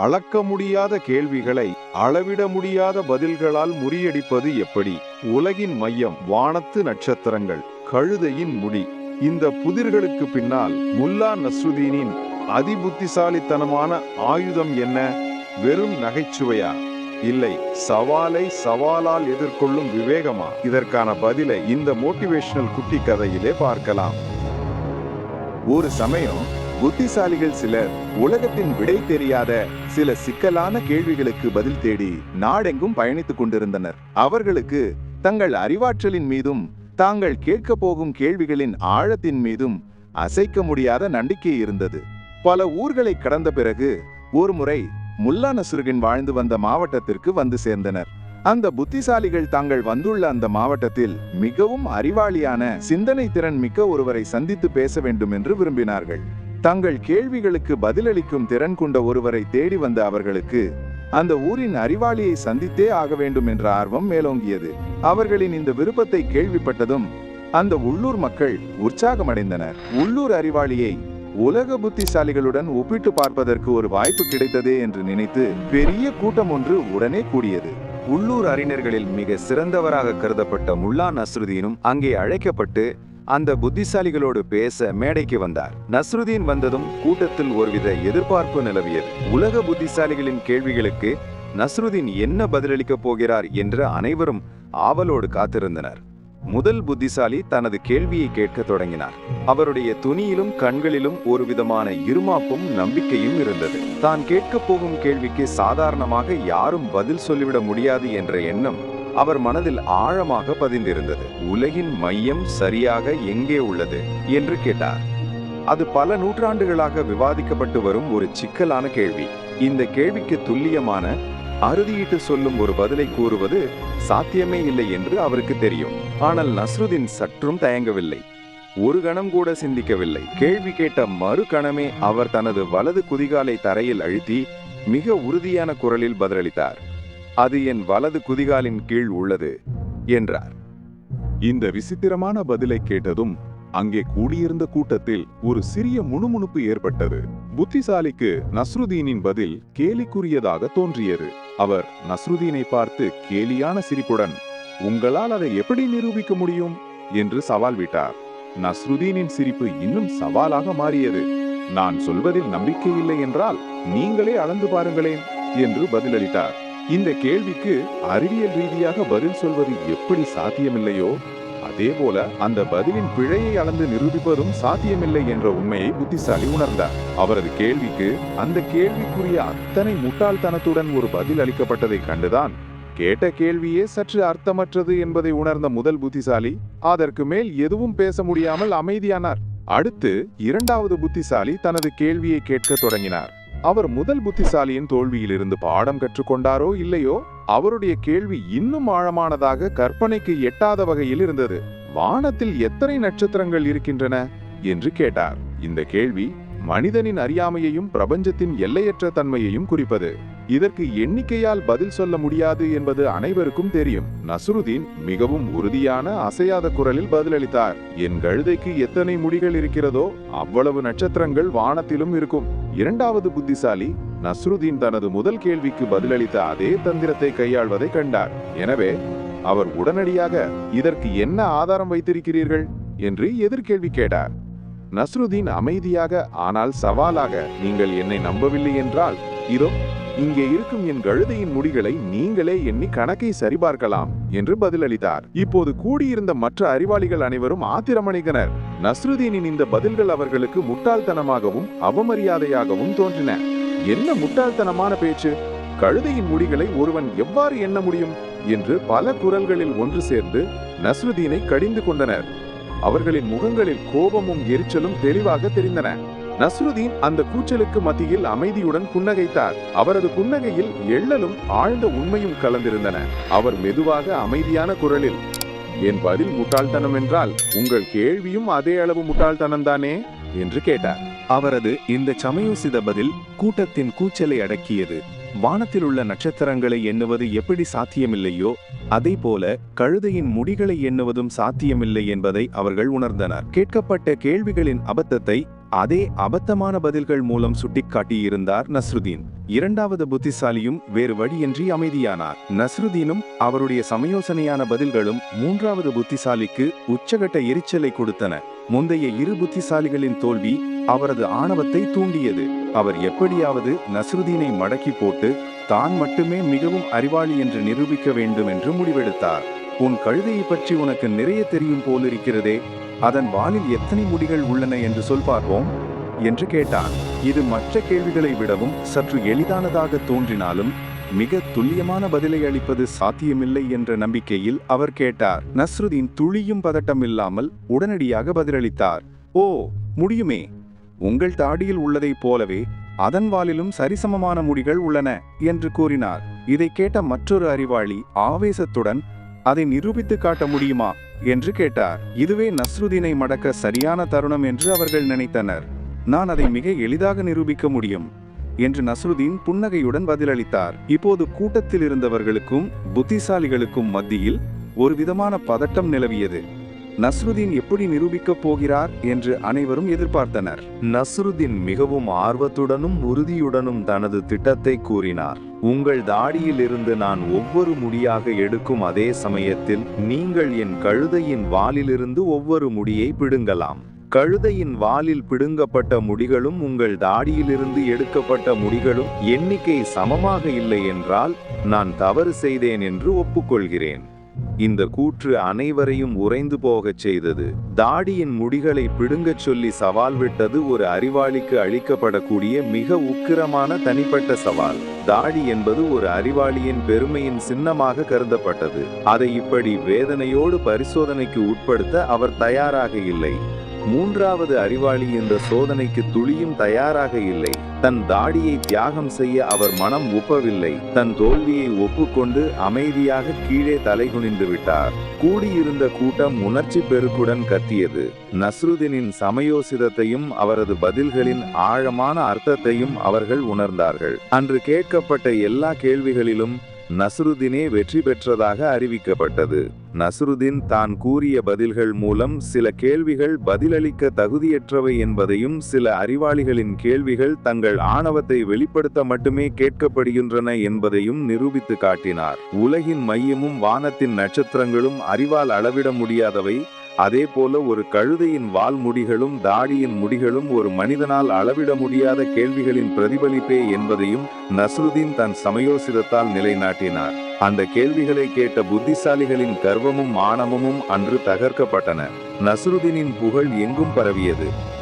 அளக்க முடியாத கேள்விகளை அளவிட முடியாத பதில்களால் முறியடிப்பது எப்படி? உலகின் மையம் வானத்து நட்சத்திரங்கள் கழுதையின் முடி. இந்த புதிர்களுக்கு பின்னால் முல்லா நஸ்ருதீனின் அதிபுத்திசாலித்தனமான ஆயுதம் என்ன? வெறும் நகைச்சுவையா? இல்லை சவாலை சவாலால் எதிர்கொள்ளும் விவேகமா? இதற்கான பதிலை இந்த மோட்டிவேஷனல் குட்டி கதையிலே பார்க்கலாம். ஒரு சமயம் புத்திசாலிகள் சிலர் உலகத்தின் விடை தெரியாத சில சிக்கலான கேள்விகளுக்கு பதில் தேடி நாடெங்கும் பயணித்துக் கொண்டிருந்தனர். அவர்களுக்கு தங்கள் அறிவாற்றலின் மீதும் தாங்கள் கேட்கப் போகும் கேள்விகளின் ஆழத்தின் மீதும் அசைக்க முடியாத நம்பிக்கை இருந்தது. பல ஊர்களை கடந்த பிறகு ஒருமுறை முல்லா நசுருகின் வாழ்ந்து வந்த மாவட்டத்திற்கு வந்து சேர்ந்தனர். அந்த புத்திசாலிகள் தாங்கள் வந்துள்ள அந்த மாவட்டத்தில் மிகவும் அறிவாளியான சிந்தனை திறன் மிக்க ஒருவரை சந்தித்து பேச வேண்டும் என்று விரும்பினார்கள். தங்கள் கேள்விகளுக்கு பதிலளிக்கும் திறன் கொண்ட ஒருவரை தேடி வந்த அவர்களுக்கு அந்த ஊரின் அறிவாளியை சந்தித்தே ஆக வேண்டும் என்ற ஆர்வம் மேலோங்கியது. அவர்களின் இந்த விருப்பத்தை கேள்விப்பட்டதும் அந்த உள்ளூர் மக்கள் உற்சாகமடைந்தனர். உள்ளூர் அறிவாளியை உலக புத்திசாலிகளுடன் ஒப்பிட்டு பார்ப்பதற்கு ஒரு வாய்ப்பு கிடைத்ததே என்று நினைத்து பெரிய கூட்டம் ஒன்று உடனே கூடியது. உள்ளூர் அறிஞர்களில் மிக சிறந்தவராக கருதப்பட்ட முல்லா நஸ்ருதீனும் அங்கே அழைக்கப்பட்டு அந்த புத்திசாலிகளோடு பேச மேடைக்கு வந்தார். நஸ்ருதீன் வந்ததும் கூட்டத்தில் ஒருவித எதிர்பார்ப்பு நிலவியது. உலக புத்திசாலிகளின் கேள்விகளுக்கு நஸ்ருதீன் என்ன பதிலளிக்கப் போகிறார் என்று அனைவரும் ஆவலோடு காத்திருந்தனர். முதல் புத்திசாலி தனது கேள்வியை கேட்க தொடங்கினார். அவருடைய துணியிலும் கண்களிலும் ஒரு விதமான இருமாப்பும் நம்பிக்கையும் இருந்தது. தான் கேட்கப் போகும் கேள்விக்கு சாதாரணமாக யாரும் பதில் சொல்லிவிட முடியாது என்ற எண்ணம் அவர் மனதில் ஆழமாக பதிந்திருந்தது. உலகின் மையம் சரியாக எங்கே உள்ளது? என்று கேட்டார். அது பல நூற்றாண்டுகளாக விவாதிக்கப்பட்டு வரும் ஒரு சிக்கலான கேள்வி. இந்த கேள்விக்கு துல்லியமான அறுதியிட்டு சொல்லும் ஒரு பதிலை கூறுவது சாத்தியமே இல்லை என்று அவருக்கு தெரியும். ஆனால் நஸ்ருதீன் சற்றும் தயங்கவில்லை. ஒரு கணம் கூட சிந்திக்கவில்லை. கேள்வி கேட்ட மறு கணமே அவர் தனது வலது குதிகாலை தரையில் அழுத்தி மிக உறுதியான குரலில் பதிலளித்தார். அது என் வலது குதிகாலின் கீழ் உள்ளது என்றார். இந்த விசித்திரமான பதிலை கேட்டதும் அங்கே கூடியிருந்த கூட்டத்தில் ஒரு சிறிய முணுமுணுப்பு ஏற்பட்டது. புத்திசாலிக்கு நஸ்ருதீனின் பதில் கேலிக்குரியதாக தோன்றியது. அவர் நஸ்ருதீனை பார்த்து கேலியான சிரிப்புடன் உங்களால் அதை எப்படி நிரூபிக்க முடியும்? என்று சவால் விட்டார். நஸ்ருதீனின் சிரிப்பு இன்னும் சவாலாக மாறியது. நான் சொல்வதில் நம்பிக்கை இல்லை என்றால் நீங்களே அளந்து பாருங்களேன் என்று பதிலளித்தார். இந்த கேள்விக்கு அறிவியல் ரீதியாக பதில் சொல்வது எப்படி சாத்தியமில்லையோ அதே போல அந்த பதிலின் பிழையை அளந்து நிரூபிப்பதும் சாத்தியமில்லை என்ற உண்மையை புத்திசாலி உணர்ந்தார். அவரது கேள்விக்கு அந்த கேள்விக்குரிய அத்தனை முட்டாள்தனத்துடன் ஒரு பதில் அளிக்கப்பட்டதை கண்டுதான் கேட்ட கேள்வியே சற்று அர்த்தமற்றது என்பதை உணர்ந்த முதல் புத்திசாலி அதற்கு மேல் எதுவும் பேச முடியாமல் அமைதியானார். அடுத்து இரண்டாவது புத்திசாலி தனது கேள்வியை கேட்கத் தொடங்கினார். அவர் முதல் புத்திசாலியின் தோல்வியிலிருந்து பாடம் கற்றுக்கொண்டாரோ இல்லையோ? அவருடைய கேள்வி இன்னும் ஆழமானதாக கற்பனைக்கு எட்டாத வகையில் இருந்தது. வானத்தில் எத்தனை நட்சத்திரங்கள் இருக்கின்றன? என்று கேட்டார். இந்த கேள்வி மனிதனின் அறியாமையையும் பிரபஞ்சத்தின் எல்லையற்ற தன்மையையும் குறிப்பது. இதற்கு எண்ணிக்கையால் பதில் சொல்ல முடியாது என்பது அனைவருக்கும் தெரியும். நசுருதீன் மிகவும் உறுதியான அசையாத குரலில் பதிலளித்தார். என் கழுதைக்கு எத்தனை முடிகள் இருக்கிறதோ அவ்வளவு நட்சத்திரங்கள் வானத்திலும் இருக்கும். இரண்டாவது புத்திசாலி நஸ்ருதீன் தனது முதல் கேள்விக்கு பதிலளித்த அதே தந்திரத்தை கையாள்வதை கண்டார். எனவே அவர் உடனடியாக இதற்கு என்ன ஆதாரம் வைத்திருக்கிறீர்கள்? என்று எதிர்கேள்வி கேட்டார். நஸ்ருதீன் அமைதியாக ஆனால் சவாலாக நீங்கள் என்னை நம்பவில்லை என்றால் இதோ இங்கே இருக்கும் என் கழுதையின் முடிகளை நீங்களே எண்ணி கணக்கை சரிபார்க்கலாம் என்று பதிலளித்தார். இப்போது கூடியிருந்த மற்ற அறிவாளிகள் அனைவரும் ஆத்திரமடைந்தனர் நஸ்ருதீனின் இந்த பதில்கள் அவர்களுக்கு முட்டாள்தனமாகவும் அவமரியாதையாகவும் தோன்றின. என்ன முட்டாள்தனமான பேச்சு? கழுதையின் முடிகளை ஒருவன் எவ்வாறு எண்ண முடியும்? என்று பல குரல்களில் ஒன்று சேர்ந்து நஸ்ருதீனை கடிந்து கொண்டனர். அவர்களின் முகங்களில் கோபமும் எரிச்சலும் தெளிவாக தெரிந்தன. நஸ்ருதீன் அந்த கூச்சலுக்கு மத்தியில் அமைதியுடன் புன்னகைத்தார். அவரது புன்னகையில் எள்ளலும் ஆழ்ந்த உண்மையும் கலந்திருந்தன. அவர் மெதுவாக அமைதியான குரலில் என் பதில் முட்டாள்தனம் என்றால் உங்கள் கேள்வியும் அதே அளவு முட்டாள்தனம்தானே என்று கேட்டார். அவரது இந்த சமயோசித பதில் கூட்டத்தின் கூச்சலை அடக்கியது. வானத்தில் உள்ள நட்சத்திரங்களை எண்ணுவது எப்படி சாத்தியமில்லையோ அதே போல கழுதையின் முடிகளை எண்ணுவதும் சாத்தியமில்லை என்பதை அவர்கள் உணர்ந்தனர். கேட்கப்பட்ட கேள்விகளின் அபத்தத்தை அதே அபத்தமான பதில்கள் மூலம் சுட்டிக்காட்டியிருந்தார் நஸ்ருதீன். இரண்டாவது புத்திசாலியும் வேறு வழியின்றி அமைதியானார். நஸ்ருதீனும் அவருடைய சமயோசனையான பதில்களும் மூன்றாவது புத்திசாலிக்கு உச்சகட்ட எரிச்சலை கொடுத்தன. முந்தைய இரு புத்திசாலிகளின் தோல்வி அவரது ஆணவத்தை தூண்டியது. அவர் எப்படியாவது நஸ்ருதீனை மடக்கி போட்டு தான் மட்டுமே மிகவும் அறிவாளி என்று நிரூபிக்க வேண்டும் என்று முடிவெடுத்தார். உன் கழுதையை பற்றி உனக்கு நிறைய தெரியும் போலிருக்கிறதே அதன் வாலில் எத்தனை முடிகள் உள்ளன என்று சொல் பார்ப்போம் என்று கேட்டான். இது மற்ற கேள்விகளை விடவும் சற்று எளிதானதாக தோன்றினாலும் மிக துல்லியமான பதிலை அளிப்பது சாத்தியமில்லை என்ற நம்பிக்கையில் அவர் கேட்டார். நஸ்ருதீன் துளியும் பதட்டம் இல்லாமல் உடனடியாக பதிலளித்தார். ஓ முடியுமே. உங்கள் தாடியில் உள்ளதைப் போலவே அதன் வாலிலும் சரிசமமான முடிகள் உள்ளன என்று கூறினார். இதை கேட்ட மற்றொரு அறிவாளி ஆவேசத்துடன் அதை நிரூபித்து காட்ட முடியுமா? என்று கேட்டார். இதுவே நஸ்ருதீனை மடக்க சரியான தருணம் என்று அவர்கள் நினைத்தனர். நான் அதை மிக எளிதாக நிரூபிக்க முடியும். என்று நஸ்ருதீன் புன்னகையுடன் பதிலளித்தார். இப்போது கூட்டத்தில் இருந்தவர்களுக்கும் புத்திசாலிகளுக்கும் மத்தியில் ஒரு விதமான பதட்டம் நிலவியது. நஸ்ருதீன் எப்படி நிரூபிக்கப் போகிறார் என்று அனைவரும் எதிர்பார்த்தனர். நஸ்ருதீன் மிகவும் ஆர்வத்துடனும் உறுதியுடனும் தனது திட்டத்தை கூறினார். உங்கள் தாடியில் இருந்து நான் ஒவ்வொரு முடியாக எடுக்கும் அதே சமயத்தில் நீங்கள் என் கழுதையின் வாலிலிருந்து ஒவ்வொரு முடியை பிடுங்கலாம். கழுதையின் வாலில் பிடுங்கப்பட்ட முடிகளும் உங்கள் தாடியிலிருந்து எடுக்கப்பட்ட முடிகளும் எண்ணிக்கை சமமாக இல்லை என்றால் நான் தவறு செய்தேன் என்று ஒப்புக்கொள்கிறேன். இந்த கூற்று அனைவரையும் உறைந்து போகச் செய்தது. தாடியின் முடிகளை பிடுங்கச் சொல்லி சவால் விட்டது ஒரு அறிவாளிக்கு அளிக்கப்படக்கூடிய மிக உக்கிரமான தனிப்பட்ட சவால். தாடி என்பது ஒரு அறிவாளியின் பெருமையின் சின்னமாக கருதப்பட்டது. அதை இப்படி வேதனையோடு பரிசோதனைக்கு உட்படுத்த அவர் தயாராக இல்லை. மூன்றாவது அறிவாளி என்ற சோதனைக்கு துளியும் தயாராக இல்லை. தன் தாடியை தியாகம் செய்ய அவர் மனம் ஒப்பவில்லை. தன் தோல்வியை ஒப்புக்கொண்டு அமைதியாக கீழே தலைகுனிந்து விட்டார். கூடியிருந்த கூட்டம் உணர்ச்சி பெருக்குடன் கத்தியது. நஸ்ருதீனின் சமயோசிதத்தையும் அவரது பதில்களின் ஆழமான அர்த்தத்தையும் அவர்கள் உணர்ந்தார்கள். அன்று கேட்கப்பட்ட எல்லா கேள்விகளிலும் நஸ்ருதீனே வெற்றி பெற்றதாக அறிவிக்கப்பட்டது. நஸ்ருதீன் தான் கூறிய பதில்கள் மூலம் சில கேள்விகள் பதிலளிக்க தகுதியற்றவை என்பதையும் சில அறிவாளிகளின் கேள்விகள் தங்கள் ஆணவத்தை வெளிப்படுத்த மட்டுமே கேட்கப்படுகின்றன என்பதையும் நிரூபித்து காட்டினார். உலகின் மையமும் வானத்தின் நட்சத்திரங்களும் அறிவால் அளவிட முடியாதவை அதே போல ஒரு கழுதையின் வால் முடிகளும் தாடியின் முடிகளும் ஒரு மனிதனால் அளவிட முடியாத கேள்விகளின் பிரதிபலிப்பே என்பதையும் நஸ்ருதீன் தன் சமயோசிதத்தால் நிலைநாட்டினார். அந்த கேள்விகளை கேட்ட புத்திசாலிகளின் கர்வமும் ஆணவமும் அன்று தகர்க்கப்பட்டன. நஸ்ருதீனின் புகழ் எங்கும் பரவியது.